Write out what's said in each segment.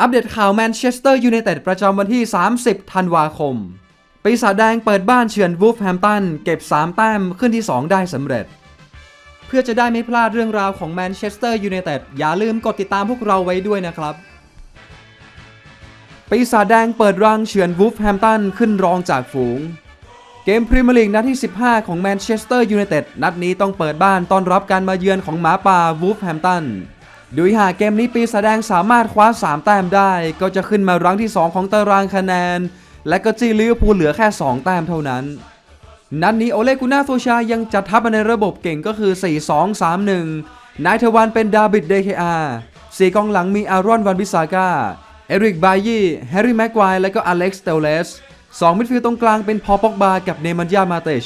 อัปเดตข่าวแมนเชสเตอร์ยูไนเต็ดประจำวันที่ 30 ธันวาคม ปีศาจแดงเปิดบ้านเฉือนวูฟแฮมตันเก็บ 3 แต้มขึ้นที่ 2 ได้สำเร็จ เพื่อจะได้ไม่พลาดเรื่องราวของแมนเชสเตอร์ยูไนเต็ดอย่าลืมกดติดตามพวกเราไว้ด้วยนะครับ ปีศาจแดงเปิดรังเฉือนวูฟแฮมตันขึ้นรองจากฝูง เกมพรีเมียร์ลีกนัดที่ 15 ของแมนเชสเตอร์ยูไนเต็ดนัดนี้ต้องเปิดบ้านต้อนรับการมาเยือนของหมาป่าวูฟแฮมตัน โดยหากเกมนี้ปีศาจแดงสามารถคว้า 3 แต้มได้ ก็จะขึ้นมารั้งที่ 2 ของตารางคะแนน และก็จี้ลิเวอร์พูลเหลือแค่ 2 แต้มเท่านั้น นัดนี้โอเลกุน่าโซชายังจัดทัพมาในระบบเก่งก็คือ 4-2-3-1 นายทวานเป็นดาบิดเดเคอาสี่กองหลังมีอารอนวันบิซาก้าเอริกบายี่แฮร์รี่แม็กควายและก็อเล็กซ์เตลเลสสองมิดฟิลด์ตรงกลางเป็นพอปอกบากับเนมันยามาเตช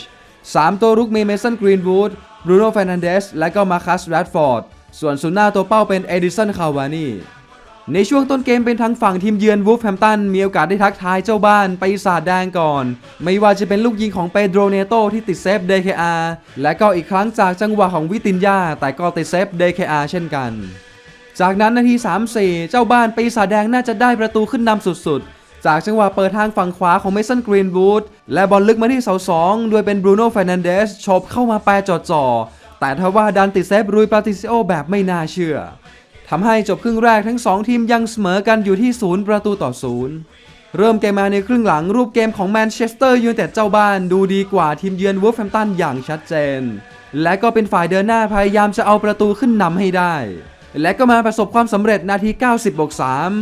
สามตัวรุกมีเมสันกรีนวูดบรูโน่เฟรนันเดสและก็มาคัสแรดฟอร์ด ส่วนศูนย์หน้าตัวเป้าเป็นเอดิสันคาวานีในช่วงต้นเกมเป็นทางฝั่งทีมเยือนวูฟแฮมตันมีโอกาสได้ทักทายเจ้าบ้านไปสาดแดงก่อน ไม่ว่าจะเป็นลูกยิงของเปโดรเนโตที่ติดเซฟ DKR และก็อีกครั้งจากจังหวะของวิตินยาแต่ก็ติดเซฟ DKR เช่นกัน จากนั้นนาที 3-4 เจ้าบ้านปีศาจแดงน่าจะได้ประตูขึ้นนำสุดๆ จากจังหวะเปิดทางฝั่งขวาของเมสันกรีนวูดและบอลลึกมาที่เสาสองโดยเป็นบรูโน่เฟรนันเดสชบเข้ามาแปรจอดจ่อ แต่ทว่าดันติดเซฟรุยปาติซิโอแบบไม่น่าเชื่อทำให้จบครึ่งแรกทั้ง 2 ทีมยังเสมอกันอยู่ที่ 0 ประตูต่อ 0 เริ่มเกมมาในครึ่งหลังรูปเกมของแมนเชสเตอร์ยูไนเต็ดเจ้าบ้านดูดีกว่าทีมเยือนวูฟแฮมตันอย่างชัดเจน และก็เป็นฝ่ายเดินหน้าพยายามจะเอาประตูขึ้นนำให้ได้ และก็มาประสบความสำเร็จนาที 90บวก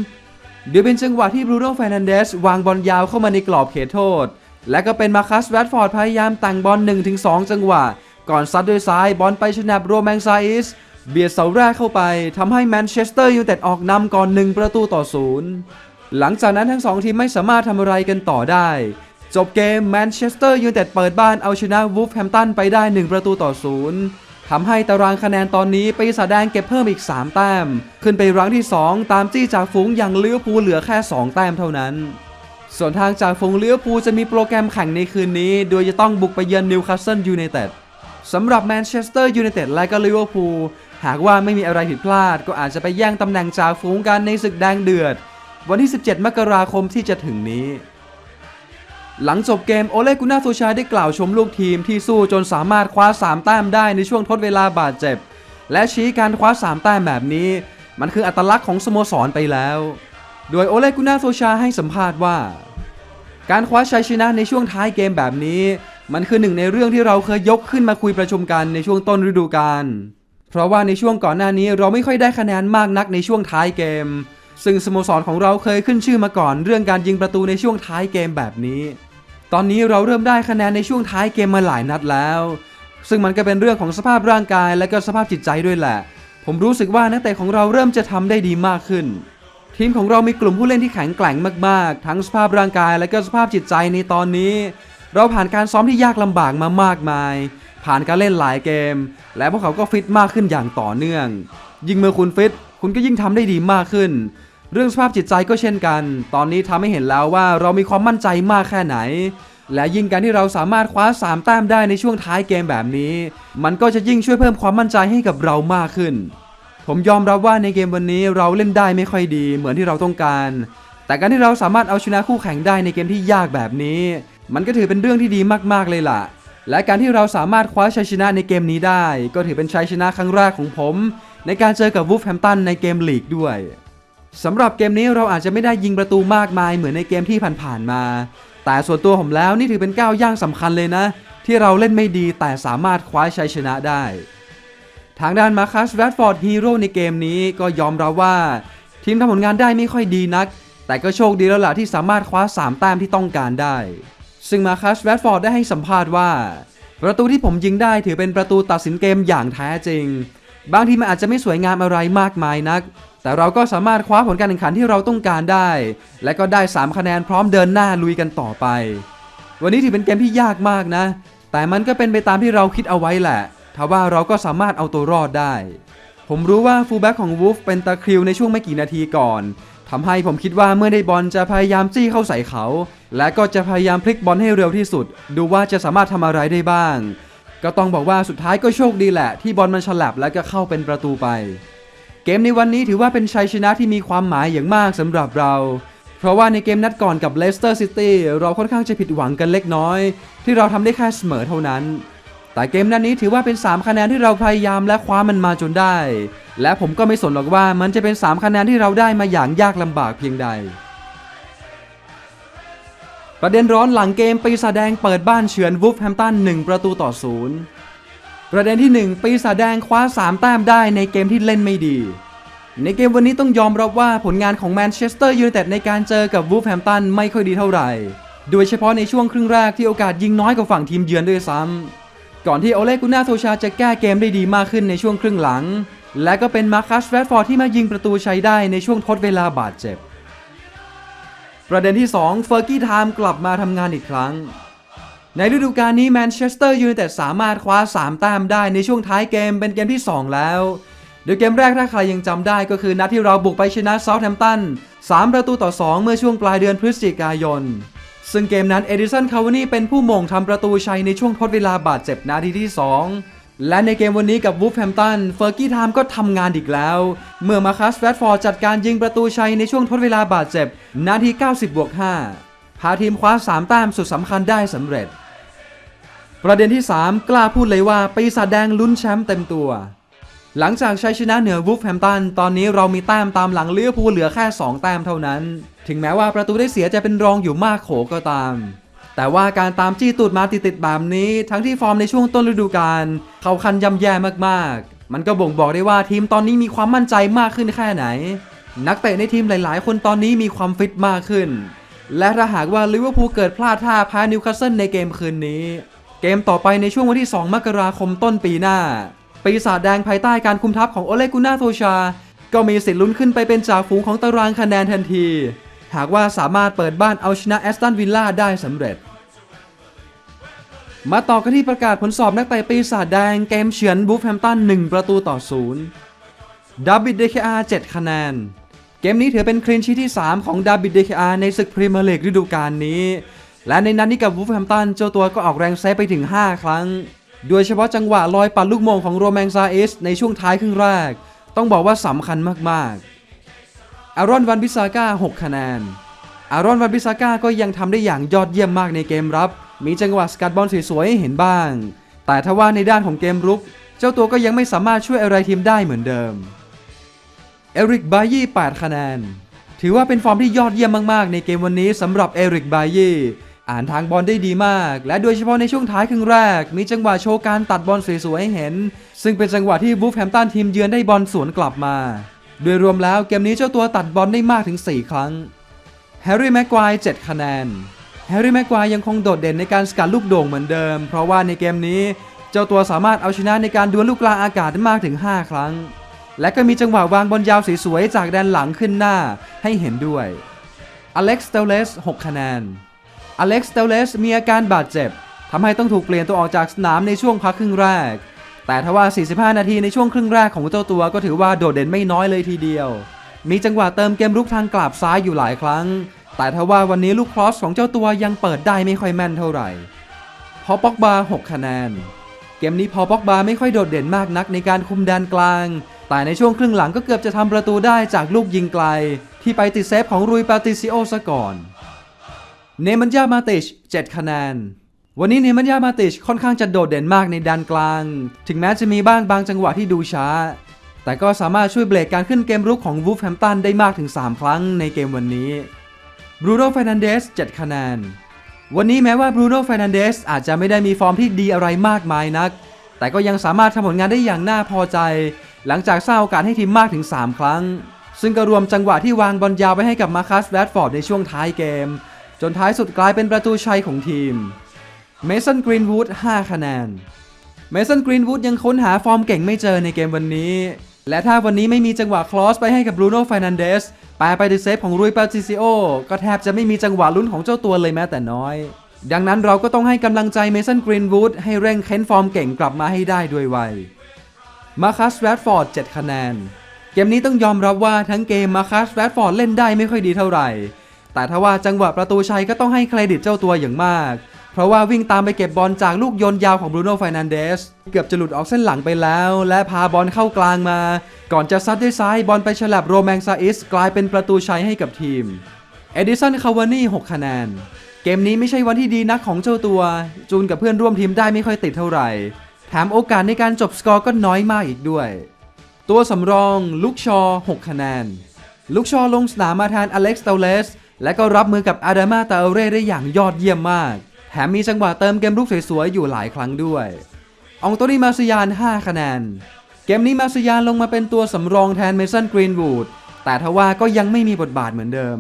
3เดี๋ยวเป็นจังหวะที่บรูโน่เฟรนันเดสวางบอลยาวเข้ามาในกรอบเขตโทษ และก็เป็นมาคัสแรดฟอร์ดพยายามแต่งบอล1-2 จังหวะ ก่อนซัดด้วยซ้ายบอลไปชนะโรแมงซาอิส เบียดเสาแรกเข้าไปทำให้แมนเชสเตอร์ยูไนเต็ดออกนำก่อน 1 ประตูต่อศูนย์หลังจากนั้นทั้งสองทีมไม่สามารถทำอะไรกันต่อได้ จบเกมแมนเชสเตอร์ยูไนเต็ดเปิดบ้านเอาชนะวูฟแฮมตันไปได้ 1 ประตูต่อศูนย์ทำให้ตารางคะแนนตอนนี้ปีศาจแดงเก็บเพิ่มอีก 3 แต้ม ขึ้นไปรั้งที่ 2 ตามจี้จากฝูงอย่างลิเวอร์พูเหลือแค่ 2 แต้มเท่านั้น ส่วนทางจากฝูงลิเวอร์พูจะมีโปรแกรมแข่งในคืนนี้ โดยจะต้องบุกไปเยือนนิวคาสเซิลยูไนเต็ด สำหรับแมนเชสเตอร์ยูไนเต็ดและก็ลิเวอร์พูลหากว่าไม่มีอะไรผิดพลาด ก็อาจจะไปแย่งตำแหน่งจากฝูงกันในศึกแดงเดือด วันที่ 17 มกราคมที่จะถึงนี้ หลังจบเกมโอเลกุน่าโซชาได้กล่าวชมลูกทีมที่สู้จนสามารถคว้า 3 แต้มได้ในช่วงทดเวลาบาดเจ็บ และชี้การคว้า 3 แต้มแบบนี้ มันคืออัตลักษณ์ของสโมสรไปแล้ว โดยโอเลกุน่าโซชาให้สัมภาษณ์ว่า การคว้าชัยชนะในช่วงท้ายเกมแบบนี้ มันคือหนึ่งในเรื่องที่เราเคยยกขึ้นมาคุยประชุมกันในช่วงต้นฤดูกาล เพราะว่าในช่วงก่อนหน้านี้เราไม่ค่อยได้คะแนนมากนักในช่วงท้ายเกม ซึ่งสโมสรของเราเคยขึ้นชื่อมาก่อน เรื่องการยิงประตูในช่วงท้ายเกมแบบนี้ ตอนนี้เราเริ่มได้คะแนนในช่วงท้ายเกมมาหลายนัดแล้ว ซึ่งมันก็เป็นเรื่องของสภาพร่างกายและก็สภาพจิตใจด้วยแหละ ผมรู้สึกว่านักเตะของเราเริ่มจะทำได้ดีมากขึ้นทีมของเรามีกลุ่มผู้เล่นที่แข็งแกร่งมาก ๆ ทั้งสภาพร่างกายและก็สภาพจิตใจในตอนนี้ เราผ่านการซ้อมที่ยากลำบากมามากมาย ผ่านการเล่นหลายเกม และพวกเขาก็ฟิตมากขึ้นอย่างต่อเนื่อง ยิ่งเมื่อคุณฟิต คุณก็ยิ่งทำได้ดีมากขึ้น เรื่องสภาพจิตใจก็เช่นกัน ตอนนี้ทำให้เห็นแล้วว่าเรามีความมั่นใจมากแค่ไหน และยิ่งการที่เราสามารถคว้า 3 แต้มได้ในช่วงท้ายเกมแบบนี้ มันก็จะยิ่งช่วยเพิ่มความมั่นใจให้กับเรามากขึ้น ผมยอมรับว่าในเกมวันนี้เราเล่นได้ไม่ค่อยดี เหมือนที่เราต้องการ แต่การที่เราสามารถเอาชนะคู่แข่งได้ในเกมที่ยากแบบนี้ มันก็ถือเป็นเรื่องที่ดีมากๆเลยล่ะ และการที่เราสามารถคว้าชัยชนะในเกมนี้ได้ ก็ถือเป็นชัยชนะครั้งแรกของผม ในการเจอกับวูฟแฮมตันในเกมลีกด้วยสำหรับเกมนี้เราอาจจะไม่ได้ยิงประตูมากมายเหมือนในเกมที่ผ่านๆมา แต่ส่วนตัวผมแล้วนี่ถือเป็นก้าวย่างสำคัญเลยนะ ที่เราเล่นไม่ดีแต่สามารถคว้าชัยชนะได้ ทางด้านมาคัสแรดฟอร์ดฮีโร่ในเกมนี้ก็ยอมรับว่า ทีมทำผลงานได้ไม่ค่อยดีนัก แต่ก็โชคดีแล้วล่ะที่สามารถคว้า 3 แต้มที่ต้องการได้ ซึ่งมาคัสแรดฟอร์ดได้ให้สัมภาษณ์ว่า ประตูที่ผมยิงได้ถือเป็นประตูตัดสินเกมอย่างแท้จริง บางทีมันอาจจะไม่สวยงามอะไรมากมายนัก แต่เราก็สามารถคว้าผลการแข่งขันที่เราต้องการได้ และก็ได้ 3 คะแนนพร้อมเดินหน้าลุยกันต่อไป วันนี้ถือเป็นเกมที่ยากมากนะ แต่มันก็เป็นไปตามที่เราคิดเอาไว้แหละทว่าเราก็สามารถเอาตัวรอดได้ ผมรู้ว่าฟูลแบ็กของวูฟเป็นตะคริวในช่วงไม่กี่นาทีก่อนทำให้ผมคิดว่าเมื่อได้บอลจะพยายามจี้เข้าใส่เขาและก็จะพยายามพลิกบอลให้เร็วที่สุด ดูว่าจะสามารถทำอะไรได้บ้าง ก็ต้องบอกว่าสุดท้ายก็โชคดีแหละ ที่บอลมันฉลับแล้วก็เข้าเป็นประตูไป เกมในวันนี้ถือว่าเป็นชัยชนะที่มีความหมายอย่างมากสำหรับเรา เพราะว่าในเกมนัดก่อนกับเลสเตอร์ซิตี้เราค่อนข้างจะผิดหวังกันเล็กน้อย ที่เราทำได้แค่เสมอเท่านั้น แต่เกมนัดนนี้ถือว่าเป็น 3 คะแนนที่เราพยายามและคว้ามันมาจนได้ และผมก็ไม่สนหรอกว่ามันจะเป็น 3 คะแนนที่เราได้มาอย่างยากลำบากเพียงใด ประเด็นร้อนหลังเกมปีศาจแดงเปิดบ้านเฉือนวูฟแฮมตัน1 ประตูต่อศูนย์ประเด็นที่ 1 ปีศาจแดงคว้า 3 แต้มได้ในเกมที่เล่นไม่ดี ในเกมวันนี้ต้องยอมรับว่าผลงานของแมนเชสเตอร์ยูไนเต็ดในการเจอกับวูฟแฮมตันไม่ค่อยดีเท่าไหร่ โดยเฉพาะในช่วงครึ่งแรกที่โอกาสยิงน้อยกว่าฝั่งทีมเยือนด้วยซ้ำก่อนที่โอเลกุน่าโซชาจะแก้เกมได้ดีมากขึ้นในช่วงครึ่งหลัง และก็เป็นมาร์คัสแรดฟอร์ดที่มายิงประตูใช้ได้ในช่วงทดเวลาบาดเจ็บ ประเด็นที่ 2 เฟอร์กี้ไทม์กลับมาทำงานอีกครั้ง ในฤดูกาลนี้แมนเชสเตอร์ยูไนเต็ดสามารถคว้า 3 แต้มได้ในช่วงท้ายเกมเป็นเกมที่ 2 แล้ว โดยเกมแรกถ้าใครยังจำได้ก็คือนัดที่เราบุกไปชนะเซาท์แฮมป์ตัน 3 ประตูต่อ 2 เมื่อช่วงปลายเดือนพฤศจิกายน ซึ่งเกมนั้นเอดิสันคาวานีเป็นผู้มงทำประตูชัยในช่วงทดเวลาบาดเจ็บนาทีที่ 2 และในเกมวันนี้กับวูฟแฮมตันเฟอร์กี้ไทม์ก็ทำงานอีกแล้ว เมื่อมาคัสแรดฟอร์จัดการยิงประตูชัยในช่วงทดเวลาบาดเจ็บ นาที 90บวก5พาทีมคว้า 3 แต้มสุดสำคัญได้สำเร็จ ประเด็นที่ 3 กล้าพูดเลยว่าปีศาจแดงลุ้นแชมป์เต็มตัว หลังจากชัยชนะเหนือวูฟแฮมตันตอนนี้เรามีแต้มตามหลังเลี้ยวภูลเหลือแค่ 2 แต้มเท่านั้น ถึงแม้ว่าประตูได้เสียจะเป็นรองอยู่มากโขก็ตาม แต่ว่าการตามจี้ตูดมาติดๆแบบนี้ ทั้งที่ฟอร์มในช่วงต้นฤดูกาลเขาคันย่ำแย่มากๆ มันก็บ่งบอกได้ว่าทีมตอนนี้มีความมั่นใจมากขึ้นแค่ไหน นักเตะในทีมหลายๆ คนตอนนี้มีความฟิตมากขึ้น และถ้าหากว่าลิเวอร์พูลเกิดพลาดท่าแพ้นิวคาสเซิลในเกมคืนนี้ เกมต่อไปในช่วงวันที่ 2 มกราคมต้นปีหน้า ปีศาจแดงภายใต้การคุมทัพของโอเลกุน่าโทชา ก็มีสิทธิ์ลุ้นขึ้นไปเป็นจ่าฝูงของตารางคะแนนทันที หากว่าสามารถเปิดบ้านเอาชนะแอสตันวิลล่าได้สำเร็จ มาต่อกันที่ประกาศผลสอบนักเตะปีศาจแดงเกมเฉือนบูฟแฮมตัน 1 ประตูต่อ0ดาบิดเดคอาร์7คะแนน เกมนี้ถือเป็นคลีนชีที่ 3 ของดาบิดเดคอาร์ในศึกพรีเมียร์ลีกฤดูกาลนี้ และในนัดนี้กับวูฟแฮมตันเจ้าตัวก็ออกแรงเซฟไปถึง 5 ครั้ง โดยเฉพาะจังหวะลอยปัดลูกโมงของโรแมงซาเอสในช่วงท้ายครึ่งแรก ต้องบอกว่าสำคัญมากๆอารอนวันบิซาก้า6คะแนนอารอนวันบิซาก้าก็ยังทำได้อย่างยอดเยี่ยมมากในเกมรับ มีจังหวะสกัดบอลสวยๆให้เห็นบ้าง แต่ถ้าว่าในด้านของเกมรุก เจ้าตัวก็ยังไม่สามารถช่วยอะไรทีมได้เหมือนเดิม เอริกบายี่8คะแนน ถือว่าเป็นฟอร์มที่ยอดเยี่ยมมากๆ ในเกมวันนี้สำหรับเอริกบายี่อ่านทางบอลได้ดีมาก และโดยเฉพาะในช่วงท้ายครึ่งแรก มีจังหวะโชว์การตัดบอลสวยๆให้เห็น ซึ่งเป็นจังหวะที่บูฟแฮมตันทีมเยือนได้บอลสวนกลับมา โดยรวมแล้วเกมนี้เจ้าตัวตัดบอลได้มากถึง 4 ครั้งแฮร์รี่แม็กควาย7คะแนน แฮร์รี่แม็กควายยังคงโดดเด่นในการสกัดลูกโด่งเหมือนเดิม เพราะว่าในเกมนี้ เจ้าตัวสามารถเอาชนะในการดวลลูกกลางอากาศได้มากถึง 5 ครั้ง และก็มีจังหวะวางบอลยาวสวยๆจากแดนหลังขึ้นหน้าให้เห็นด้วยอเล็กซ์เตเลส6คะแนนอเล็กซ์เตเลสมีอาการบาดเจ็บทำให้ต้องถูกเปลี่ยนตัวออกจากสนามในช่วงพักครึ่งแรก แต่ทว่า 45 นาทีในช่วงครึ่งแรกของเจ้าตัวก็ถือว่าโดดเด่นไม่น้อยเลยทีเดียว มีจังหวะเติมเกมรุกทางกลับซ้ายอยู่หลายครั้ง แต่ทว่าวันนี้ลูกครอสของเจ้าตัวยังเปิดได้ไม่ค่อยแม่นเท่าไหร่ พอป็อกบา6คะแนน เกมนี้พอป็อกบาไม่ค่อยโดดเด่นมากนักในการคุมแดนกลาง แต่ในช่วงครึ่งหลังก็เกือบจะทำประตูได้จากลูกยิงไกล ที่ไปติดเซฟของรุยปาติซิโอซะก่อน เนมันยามาติช 7 คะแนน วันนี้เนมันยามาติชค่อนข้างจะโดดเด่นมากในแดนกลาง ถึงแม้จะมีบ้างบางจังหวะที่ดูช้า แต่ก็สามารถช่วยเบรกการขึ้นเกมรุกของวูฟแฮมตันได้มากถึง 3 ครั้งในเกมวันนี้ บรูโน่เฟนันเดส7คะแนน วันนี้แม้ว่าบรูโน่เฟนันเดสอาจจะไม่ได้มีฟอร์มที่ดีอะไรมากมายนัก แต่ก็ยังสามารถทำผลงานได้อย่างน่าพอใจ หลังจากสร้างโอกาสให้ทีมมากถึง 3 ครั้ง ซึ่งก็รวมจังหวะที่วางบอลยาวไปให้กับมาคัสแรดฟอร์ดในช่วงท้ายเกม จนท้ายสุดกลายเป็นประตูชัยของทีมเมสันกรีนวูด5คะแนนเมสันกรีนวูดยังค้นหาฟอร์มเก่งไม่เจอในเกมวันนี้ และถ้าวันนี้ไม่มีจังหวะคลอสไปให้กับบรูโน่ฟนันเดส ปลไปดิเซฟของรุยปาติซิโอก็แทบจะไม่มีจังหวะลุ้นของเจ้าตัวเลยแม้แต่น้อย ดังนั้นเราก็ต้องให้กำลังใจเมสันกรีนวูดให้เร่งเค้นฟอร์มเก่งกลับมาให้ได้ด้วยไวมาคัสแรดฟอร์ด7คะแนน เกมนี้ต้องยอมรับว่าทั้งเกมมาคัสแรดฟอร์ดเล่นได้ไม่ค่อยดีเท่าไหร่ แต่ถ้าว่าจังหวะประตูชัยก็ต้องให้เครดิตเจ้าตัวอย่างมาก เพราะว่าวิ่งตามไปเก็บบอลจากลูกโยนยาวของบรูโน่ฟนันเดสเกือบจะหลุดออกเส้นหลังไปแล้ว และพาบอลเข้ากลางมา ก่อนจะซัดด้วยซ้ายบอลไปฉลับโรแมงซาอิสกลายเป็นประตูชัยให้กับทีมเอดิสันคาวานี่6คะแนนเกมนี้ไม่ใช่วันที่ดีนักของเจ้าตัว จูนกับเพื่อนร่วมทีมได้ไม่ค่อยติดเท่าไหร่แถมโอกาสในการจบสกอร์ก็น้อยมากอีกด้วย ตัวสำรองลุกชอ 6 คะแนน ลุกชอลงสนามมาแทนอเล็กซ์เตเลส และก็รับมือกับอาดามาตาเอเร่ได้อย่างยอดเยี่ยมมาก แถมมีจังหวะเติมเกมลุกสวยๆ อยู่หลายครั้งด้วย อองโตนี่มาซยาน 5 คะแนน เกมนี้มาซยานลงมาเป็นตัวสำรองแทนเมสันกรีนวูด แต่ทว่าก็ยังไม่มีบทบาทเหมือนเดิม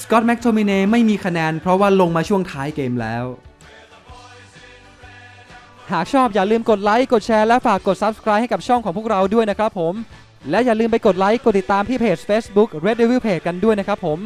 สกอตต์แม็กโทมิเนไม่มีคะแนนเพราะว่าลงมาช่วงท้ายเกมแล้ว หากชอบอย่าลืมกดไลค์ กดแชร์ และฝากกด Subscribe ให้กับช่องของพวกเราด้วยนะครับผม และอย่าลืมไปกดไลค์ กดติดตามที่เพจ Facebook Red Devil Page กันด้วยนะครับผม